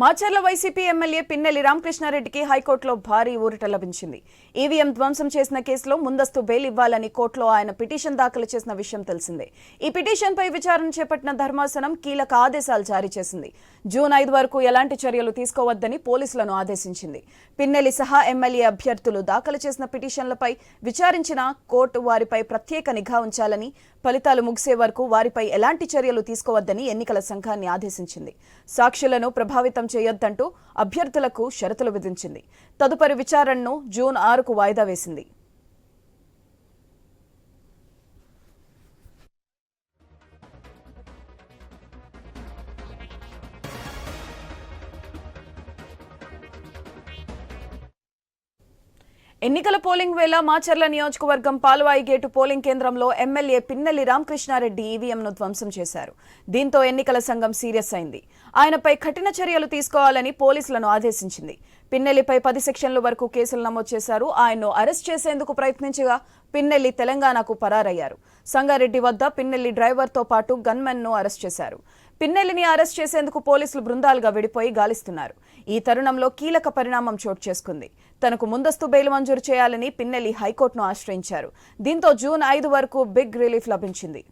Macherla YCP MLA Pinnelli రామకృష్ణారెడ్డికి హైకోర్టులో భారీ ఊరట లభించింది. ఈవీఎం ధ్వంసం చేసిన కేసులో ముందస్తు బెయిల్ ఇవ్వాలని కోర్టులో ఆయన పిటిషన్ దాఖలు చేసిన విషయం తెలిసిందే. ఈ పిటిషన్పై విచారణ చేపట్టిన ధర్మాసనం కీలక ఆదేశాలు జారీ చేసింది. జూన్ ఐదు వరకు ఎలాంటి చర్యలు తీసుకోవద్దని పోలీసులను ఆదేశించింది. పిన్నెల్లి సహా ఎమ్మెల్యే అభ్యర్థులు దాఖలు చేసిన పిటిషన్లపై విచారించిన కోర్టు వారిపై ప్రత్యేక నిఘా ఉంచాలని ఫలితాలు ముగిసే వరకు వారిపై ఎలాంటి చర్యలు తీసుకోవద్దని ఎన్నికల సంఘాన్ని ఆదేశించింది. సాక్షులను ప్రభావితం చేయొద్దంటూ అభ్యర్థులకు షరతులు విధించింది. తదుపరి విచారణను జూన్ ఆరుకు వాయిదా వేసింది. ఎన్నికల పోలింగ్ వేళ మాచర్ల నియోజకవర్గం పాల్వాయి గేటు పోలింగ్ కేంద్రంలో ఎమ్మెల్యే పిన్నెల్లి రామకృష్ణారెడ్డి ఈవీఎంను ధ్వంసం చేశారు. దీంతో ఎన్నికల సంఘం సీరియస్ అయింది. ఆయనపై కఠిన చర్యలు తీసుకోవాలని పోలీసులను ఆదేశించింది. పిన్నెల్లిపై పది సెక్షన్ల వరకు కేసులు నమోదు చేశారు. ఆయన్ను అరెస్ట్ చేసేందుకు ప్రయత్నించగా పిన్నెల్లి తెలంగాణకు పరారయ్యారు. సంగారెడ్డి వద్ద పిన్నెల్లి డ్రైవర్తో పాటు గన్మెన్ను అరెస్ట్ చేశారు. పిన్నెల్లిని అరెస్ట్ చేసేందుకు పోలీసులు బృందాలుగా విడిపోయి గాలిస్తున్నారు. ఈ తరుణంలో కీలక పరిణామం చోటు చేసుకుంది. తనకు ముందస్తు బెయిల్ మంజూరు చేయాలని పిన్నెల్లి హైకోర్టును ఆశ్రయించారు. దీంతో జూన్ ఐదు వరకు బిగ్ రిలీఫ్ లభించింది.